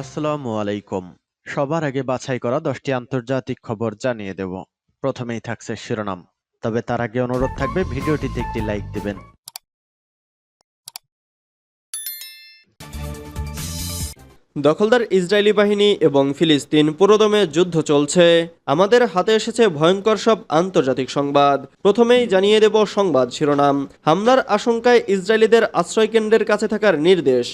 আসসালামু আলাইকুম। সবার আগে বাছাই করা দশটি আন্তর্জাতিক খবর জানিয়ে দেব। প্রথমেই থাকছে শিরোনাম। তবে তার আগে অনুরোধ থাকবে, ভিডিওটিতে একটি লাইক দিবেন। দখলদার ইসরায়েলি বাহিনী এবং ফিলিস্তিন পুরোদমে যুদ্ধ চলছে। আমাদের হাতে এসেছে ভয়ঙ্কর সব আন্তর্জাতিক সংবাদ। প্রথমেই জানিয়ে দেব সংবাদ শিরোনাম। হামলার আশঙ্কায় ইসরায়েলিদের আশ্রয়কেন্দ্রের কাছে থাকার নির্দেশ।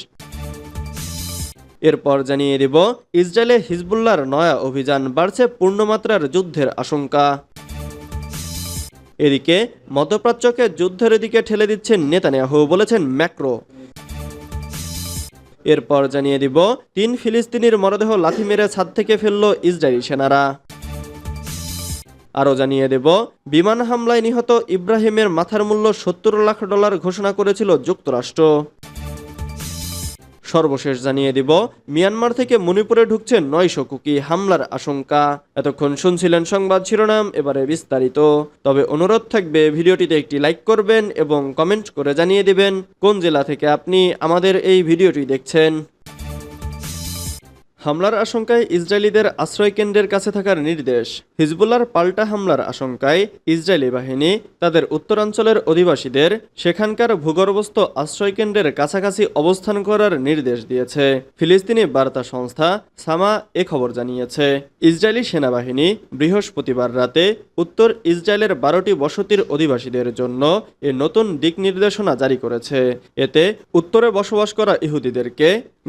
এরপর জানিয়ে দেব, ইসরায়েলে হিজবুল্লাহর নয়া অভিযান বাড়ছে পূর্ণমাত্রার যুদ্ধের আশঙ্কা। এদিকে মধ্যপ্রাচ্যকে যুদ্ধের দিকে ঠেলে দিচ্ছেন নেতানিয়াহু বলেছেন ম্যাক্রো। এরপর জানিয়ে দিব, তিন ফিলিস্তিনির মরদেহ লাথি মেরে ছাদ থেকে ফেলল ইসরায়েলি সেনারা। আরও জানিয়ে দেব, বিমান হামলায় নিহত ইব্রাহিমের মাথার মূল্য সত্তর লাখ ডলার ঘোষণা করেছিল যুক্তরাষ্ট্র। সর্বশেষ জানিয়ে দিব, মিয়ানমার থেকে মণিপুরে ঢুকছে নয়শো কুকি হামলার আশঙ্কা। এতক্ষণ শুনছিলেন সংবাদ শিরোনাম, এবারে বিস্তারিত। তবে অনুরোধ থাকবে, ভিডিওটিতে একটি লাইক করবেন এবং কমেন্ট করে জানিয়ে দিবেন, কোন জেলা থেকে আপনি আমাদের এই ভিডিওটি দেখছেন। হামলার আশঙ্কায় ইসরায়েলিদের আশ্রয়কেন্দ্রের কাছে থাকার নির্দেশ। হিজবুল্লার পাল্টা হামলার আশঙ্কায় ইসরায়েলি বাহিনী, তাদের উত্তরাঞ্চলের অধিবাসীদের সেখানকার ভূগর্ভস্থ আশ্রয়কেন্দ্রের কাছাকাছি অবস্থান করার নির্দেশ দিয়েছে। ফিলিস্তিনি বার্তা সংস্থা সামা এ খবর জানিয়েছে। ইসরায়েলি সেনাবাহিনী বৃহস্পতিবার রাতে উত্তর ইসরায়েলের বারোটি বসতির অধিবাসীদের জন্য এ নতুন দিক নির্দেশনা জারি করেছে। এতে উত্তরে বসবাস করা ইহুদিদেরকে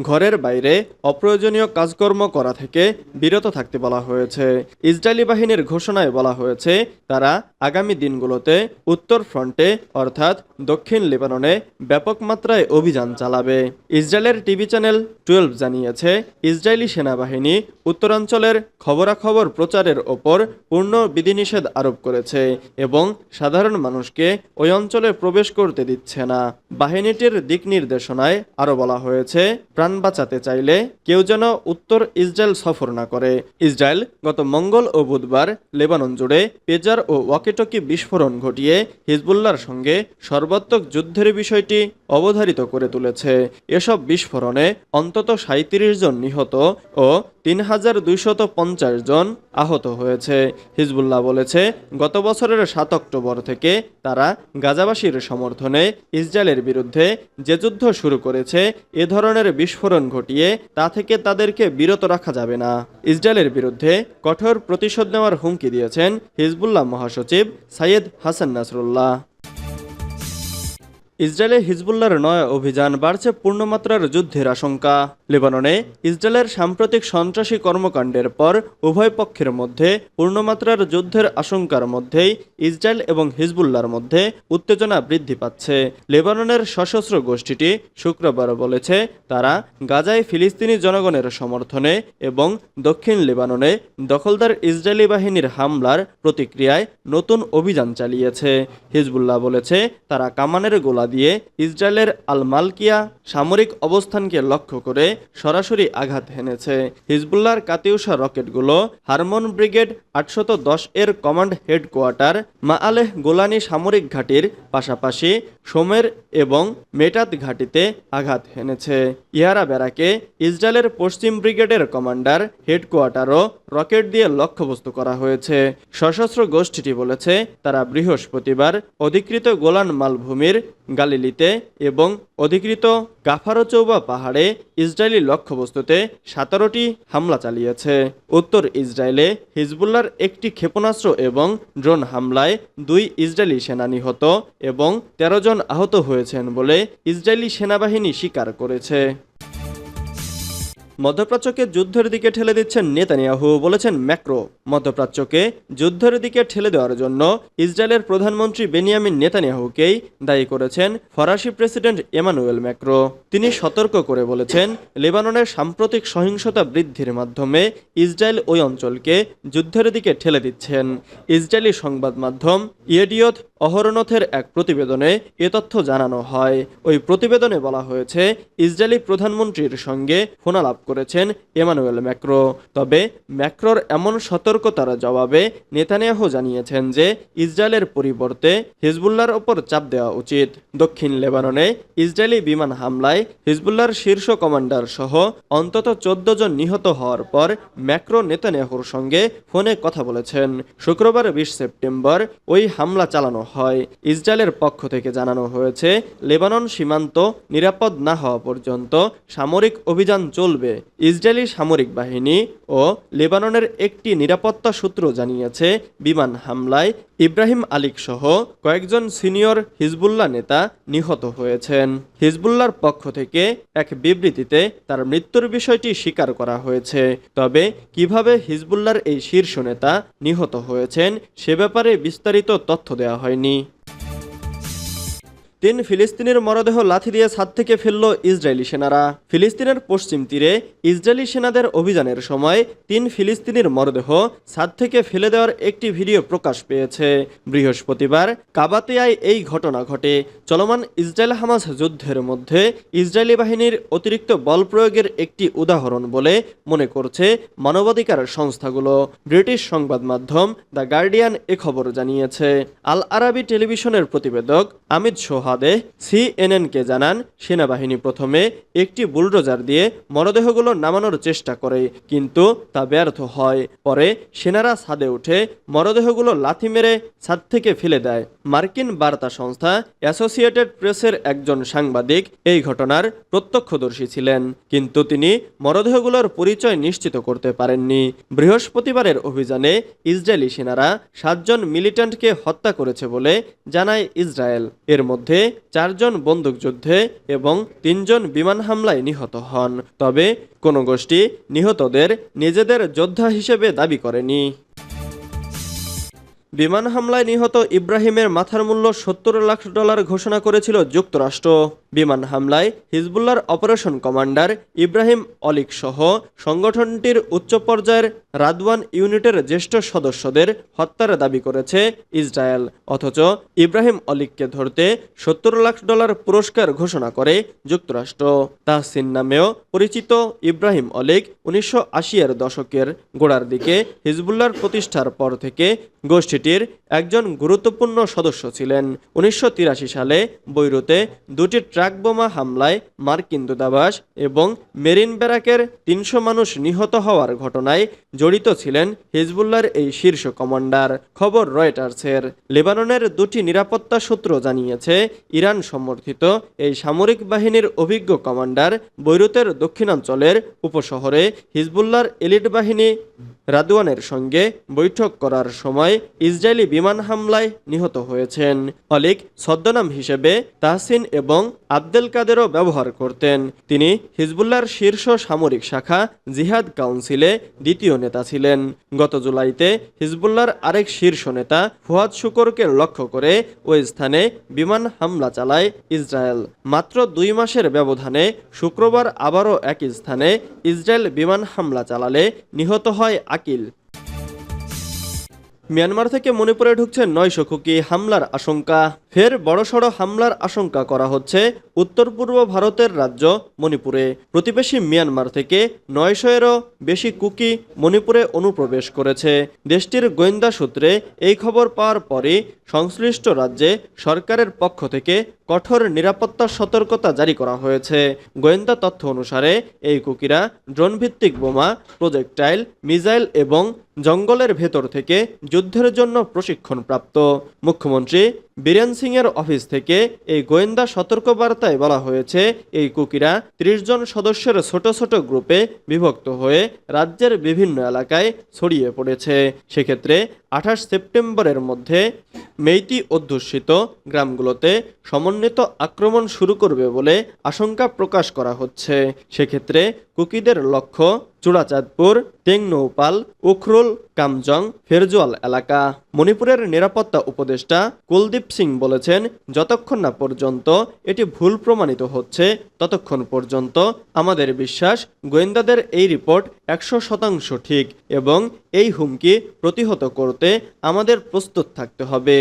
ঘরের বাইরে অপ্রয়োজনীয় কাজকর্ম করা থেকে বিরত থাকতে বলা হয়েছে। ইসরায়েলি বাহিনীর ঘোষণায় বলা হয়েছে, তারা আগামী দিনগুলোতে উত্তর ফ্রন্টে, অর্থাৎ দক্ষিণ লেবাননে, ব্যাপক মাত্রায় অভিযান চালাবে। ইসরায়েলের টিভি চ্যানেল টুয়েলভ জানিয়েছে, ইসরায়েলি সেনাবাহিনী উত্তরাঞ্চলের খবরাখবর প্রচারের ওপর পূর্ণ বিধিনিষেধ আরোপ করেছে এবং সাধারণ মানুষকে ওই অঞ্চলে প্রবেশ করতে দিচ্ছে না। বাহিনীটির দিক নির্দেশনায় আরও বলা হয়েছে, প্রাণ বাঁচাতে চাইলে কেউ যেন উত্তর ইসরায়েল সফর না করে। ইসরায়েল গত মঙ্গল ও বুধবার লেবানন জুড়ে পেজার ও ওয়াকিটকি বিস্ফোরণ ঘটিয়ে হিজবুল্লাহর সঙ্গে সর্বাত্মক যুদ্ধের বিষয়টি অবধারিত করে তুলেছে। এসব বিস্ফোরণে অন্তত সাঁত্রিশ জন নিহত ও তিন হাজার দুইশত পঞ্চাশ জন আহত হয়েছে। হিজবুল্লাহ বলেছে, গত বছরের সাত অক্টোবর থেকে তারা গাজাবাসীর সমর্থনে ইসরায়েলের বিরুদ্ধে যে যুদ্ধ শুরু করেছে, এ ধরনের বিস্ফোরণ ঘটিয়ে তা থেকে তাদেরকে বিরত রাখা যাবে না। ইসরায়েলের বিরুদ্ধে কঠোর প্রতিশোধ নেওয়ার হুমকি দিয়েছেন হিজবুল্লাহ মহাসচিব সাইয়েদ হাসান নাসরুল্লাহ। ইসরায়েলে হিজবুল্লাহর নয়া অভিযান বাড়ছে পূর্ণমাত্রার যুদ্ধের আশঙ্কা। লেবাননে ইসরায়েলের সাম্প্রতিক সন্ত্রাসী কর্মকাণ্ডের পর উভয় পক্ষের মধ্যে পূর্ণমাত্রার যুদ্ধের আশঙ্কার মধ্যেই ইসরায়েল এবং হিজবুল্লার মধ্যে উত্তেজনা বৃদ্ধি পাচ্ছে। লেবাননের সশস্ত্র গোষ্ঠীটি শুক্রবার বলেছে, তারা গাজায় ফিলিস্তিনি জনগণের সমর্থনে এবং দক্ষিণ লেবাননে দখলদার ইসরায়েলি বাহিনীর হামলার প্রতিক্রিয়ায় নতুন অভিযান চালিয়েছে। হিজবুল্লাহ বলেছে, তারা কামানের গোলা দিয়ে ইসরায়েলের আল মালকিয়া সামরিক অবস্থানকে লক্ষ্য করে সরাসরি আঘাত হেনেছে। হিজবুল্লাহর কাতিউসা রকেটগুলো হারমোন ব্রিগেড আটশত এর কমান্ড হেডকোয়ার্টার মা আলেহ গোলানি সামরিক ঘাঁটির পাশাপাশি সোমের এবং মেটাত ঘাঁটিতে আঘাত হেনেছে। ইহারা বেড়াকে ইসরায়েলের পশ্চিম ব্রিগেডের কমান্ডার হেডকোয়ার্টারও রকেট দিয়ে লক্ষ্যবস্তু করা হয়েছে। সশস্ত্র গোষ্ঠীটি বলেছে, তারা বৃহস্পতিবার অধিকৃত গোলান মালভূমির গালিলিতে এবং অধিকৃত গাফারোচৌবা পাহাড়ে ইসরায়েলি লক্ষ্যবস্তুতে সাতারোটি হামলা চালিয়েছে। উত্তর ইসরায়েলে হিজবুল্লার একটি ক্ষেপণাস্ত্র এবং ড্রোন হামলায় দুই ইসরায়েলি সেনা নিহত এবং তেরো জন আহত হয়েছেন বলে ইসরায়েলি সেনাবাহিনী স্বীকার করেছে। মধ্যপ্রাচ্যকে যুদ্ধের দিকে ঠেলে দিচ্ছেন নেতানিয়াহু, বলেছেন ম্যাক্রো। মধ্যপ্রাচ্যকে যুদ্ধের দিকে ঠেলে দেওয়ার জন্য ইসরায়েলের প্রধানমন্ত্রী বেনিয়ামিন নেতানিয়াহুকেই দায়ী করেছেন ফরাসি প্রেসিডেন্ট এমানুয়েল ম্যাক্রো। তিনি সতর্ক করে বলেছেন, লেবাননের সাম্প্রতিক সহিংসতা বৃদ্ধির মাধ্যমে ইসরায়েল ওই অঞ্চলকে যুদ্ধের দিকে ঠেলে দিচ্ছেন। ইসরায়েলি সংবাদ মাধ্যম ইয়েডিয়ত অহরনথের এক প্রতিবেদনে এ তথ্য জানানো হয়। ওই প্রতিবেদনে বলা হয়েছে, ইসরায়েলি প্রধানমন্ত্রীর সঙ্গে ফোনালাপ করেছেন এমানুয়েল ম্যাক্রো। তবে ম্যাক্রোর এমন সতর্কতার জবাবে নেতানিয়াহু জানিয়েছেন যে, ইসরায়েলের পরিবর্তে হিজবুল্লার ওপর চাপ দেওয়া উচিত। দক্ষিণ লেবাননে ইসরায়েলি বিমান হামলায় হিজবুল্লার শীর্ষ কমান্ডার সহ অন্তত চোদ্দ জন নিহত হওয়ার পর ম্যাক্রো নেতানিয়াহুর সঙ্গে ফোনে কথা বলেছেন। শুক্রবার বিশ সেপ্টেম্বর ওই হামলা চালানো হয়। ইসরায়েলের পক্ষ থেকে জানানো হয়েছে, লেবানন সীমান্ত নিরাপদ না হওয়া পর্যন্ত সামরিক অভিযান চলবে, ইসরায়েলি সামরিক বাহিনী ও লেবাননের একটি নিরাপত্তা সূত্র জানিয়েছে, বিমান হামলায় ইব্রাহিম আলিক সহ কয়েকজন সিনিয়র হিজবুল্লাহ নেতা নিহত হয়েছেন। হিজবুল্লার পক্ষ থেকে এক বিবৃতিতে তার মৃত্যুর বিষয়টি স্বীকার করা হয়েছে। তবে কীভাবে হিজবুল্লার এই শীর্ষ নেতা নিহত হয়েছেন সে ব্যাপারে বিস্তারিত তথ্য দেওয়া হয়নি। তিন ফিলিস্তিনের মরদেহ লাথি দিয়ে ছাদ থেকে ফেলল ইসরায়েলি সেনারা। ফিলিস্তিনের পশ্চিম তীরে ইসরায়েলি সেনাদের অভিযানের সময় তিন ফিলিস্তিনির মরদেহ ছাদ থেকে ফেলে দেওয়ার একটি ভিডিও প্রকাশ পেয়েছে। বৃহস্পতিবার কাবাতিয়ায় এই ঘটনা ঘটে। চলমান ইসরায়েল হামাস যুদ্ধের মধ্যে ইসরায়েলি বাহিনীর অতিরিক্ত বল প্রয়োগের একটি উদাহরণ বলে মনে করছে মানবাধিকার সংস্থাগুলো। ব্রিটিশ সংবাদ মাধ্যম দ্য গার্ডিয়ান এ খবর জানিয়েছে। আল আরাবি টেলিভিশনের প্রতিবেদক আমিদ সোহাদে সিএনএনকে জানান, সেনাবাহিনী প্রথমে একটি বুলডোজার দিয়ে মরদেহগুলো নামানোর চেষ্টা করে, কিন্তু তা ব্যর্থ হয়। পরে সেনারা ছাদে উঠে মরদেহগুলো লাথি মেরে ছাদ থেকে ফেলে দেয়। মার্কিন বার্তা সংস্থা অ্যাসোসিয়েটেড প্রেসের একজন সাংবাদিক এই ঘটনার প্রত্যক্ষদর্শী ছিলেন, কিন্তু তিনি মরদেহগুলোর পরিচয় নিশ্চিত করতে পারেননি। বৃহস্পতিবারের অভিযানে ইসরায়েলি সেনারা সাতজন মিলিট্যান্টকে হত্যা করেছে বলে জানায় ইসরায়েল। এর মধ্যে চারজন বন্দুকযুদ্ধে এবং তিনজন বিমান হামলায় নিহত হন। তবে কোনো গোষ্ঠী নিহতদের নিজেদের যোদ্ধা হিসেবে দাবি করেনি। বিমান হামলায় নিহত ইব্রাহিমের মাথার মূল্য সত্তর লাখ ডলার ঘোষণা করেছিল যুক্তরাষ্ট্র। বিমান হামলায় হিজবুল্লার অপারেশন কমান্ডার ইব্রাহিম অলিক সহ সংগঠনটির উচ্চ পর্যায়ের রাদওয়ান ইউনিটের জ্যেষ্ঠ সদস্যদের হত্যার দাবি করেছে ইসরায়েল। অথচ ইব্রাহিম অলিককে ধরতে সত্তর লাখ ডলার পুরস্কার ঘোষণা করে যুক্তরাষ্ট্র। তাহসিন নামেও পরিচিত ইব্রাহিম অলিক উনিশশো এর দশকের গোড়ার দিকে হিজবুল্লার প্রতিষ্ঠার পর থেকে গোষ্ঠীটির একজন গুরুত্বপূর্ণ সদস্য ছিলেন। উনিশশো তিরাশি সালে বৈরুতে দুটি ট্রাক বোমা হামলায় মার্কিন দূতাবাস এবং মেরিন ব্যারাকের তিনশো মানুষ নিহত হওয়ার ঘটনায় জড়িত ছিলেন হিজবুল্লার এই শীর্ষ কমান্ডার, খবর রয়টার্সের। লেবাননের দুটি নিরাপত্তা সূত্র জানিয়েছে, ইরান সমর্থিত এই সামরিক বাহিনীর অভিজ্ঞ কমান্ডার বৈরুতের দক্ষিণাঞ্চলের উপশহরে হিজবুল্লার এলিট বাহিনী রাদওয়ানের সঙ্গে বৈঠক করার সময় ইসরায়েলি বিমান হামলায় নিহত হয়েছেন। অলিক ছদ্মনাম হিসেবে তাহসিন এবং আবদেল কাদেরও ব্যবহার করতেন। তিনি হিজবুল্লার শীর্ষ সামরিক শাখা জিহাদ কাউন্সিলে দ্বিতীয় নেতা। ছিলেন। গত জুলাইতে হিজবুল্লার আরেক শীর্ষ নেতা ফুয়াদ শুকরকে লক্ষ্য করে ওই স্থানে বিমান হামলা চালায় ইসরায়েল। মাত্র দুই মাসের ব্যবধানে শুক্রবার আবারও একই স্থানে ইসরায়েল বিমান হামলা চালালে নিহত হয় আকিল। মিয়ানমার থেকে মণিপুরে ঢুকছে নয়শো কুকি হামলার আশঙ্কা। ফের বড়সড় হামলার আশঙ্কা করা হচ্ছে উত্তর পূর্ব ভারতের রাজ্য মণিপুরে। প্রতিবেশী মিয়ানমার থেকে নয়শো এরও বেশি কুকি মণিপুরে অনুপ্রবেশ করেছে। দেশটির গোয়েন্দা সূত্রে এই খবর পাওয়ার পরই সংশ্লিষ্ট রাজ্যে সরকারের পক্ষ থেকে কঠোর নিরাপত্তা সতর্কতা জারি করা হয়েছে। গোয়েন্দা তথ্য অনুসারে এই কুকিরা ড্রোন ভিত্তিক বোমা, প্রজেক্টাইল, মিসাইল এবং জঙ্গলের ভেতর থেকে যুদ্ধের জন্য প্রশিক্ষণপ্রাপ্ত। মুখ্যমন্ত্রী বীরেন সিং এর অফিস থেকে এই গোয়েন্দা সতর্কবার্তায় বলা হয়েছে, এই কুকিরা ত্রিশ জন সদস্যের ছোট ছোট গ্রুপে বিভক্ত হয়ে রাজ্যের বিভিন্ন এলাকায় ছড়িয়ে পড়েছে। সেক্ষেত্রে আঠাশ সেপ্টেম্বরের মধ্যে মেইতি অধ্যুষিত গ্রামগুলোতে সমন্বিত আক্রমণ শুরু করবে বলে আশঙ্কা প্রকাশ করা হচ্ছে। সেক্ষেত্রে কুকিদের লক্ষ্য চূড়াচাঁদপুর, টেংনৌপাল, উখরুল, কামজং, ফেরজুয়াল এলাকা। মণিপুরের নিরাপত্তা উপদেষ্টা কুলদীপ সিং বলেছেন, যতক্ষণ না পর্যন্ত এটি ভুল প্রমাণিত হচ্ছে, ততক্ষণ পর্যন্ত আমাদের বিশ্বাস গোয়েন্দাদের এই রিপোর্ট একশো শতাংশ ঠিক এবং এই হুমকি প্রতিহত করতে আমাদের প্রস্তুত থাকতে হবে।